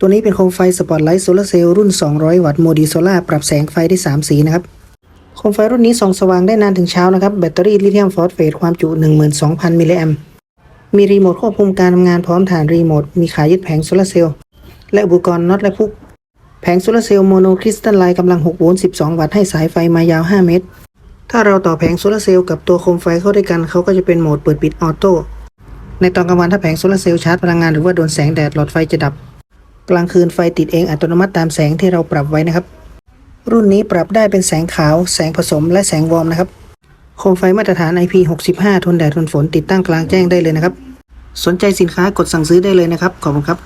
ตัวนี้เป็นโคมไฟสปอตไลท์โซลาร์เซลล์รุ่น 200 วัตต์โมดีโซล่าปรับแสงไฟได้ 3 สีนะครับ โคมไฟรุ่นนี้ส่องสว่างได้นานถึงเช้านะครับ แบตเตอรี่ลิเธียมฟอสเฟตความจุ 12,000 มิลลิแอมมีรีโมทควบคุมการทำงานพร้อมฐานรีโมท มีขายยึดแผงโซลาร์เซลล์และอุปกรณ์น็อตและพุก แผงโซลาร์เซลล์โมโนคริสตัลไลน์กำลัง 6 โวลต์ 12 วัตต์ให้สายไฟมายาว 5 เมตร ถ้าเราต่อแผงโซลาร์เซลล์กับตัวโคมไฟเข้าด้วยกันเขาก็จะเป็นโหมดเปิดปิดออโต้ในตอนกลางวันถ้าแผงโซลาร์เซลล์ชาร์จพลังงานหรือว่าโดนแสงแดดหลอดไฟจะดับ กลางคืนไฟติดเองอัตโนมัติตามแสงที่เราปรับไว้นะครับ รุ่นนี้ปรับได้เป็นแสงขาว แสงผสมและแสงวอร์มนะครับโคมไฟมาตรฐาน IP65 ทนแดดทนฝนติดตั้งกลางแจ้งได้เลยนะครับ สนใจสินค้ากดสั่งซื้อได้เลยนะครับ ขอบคุณครับ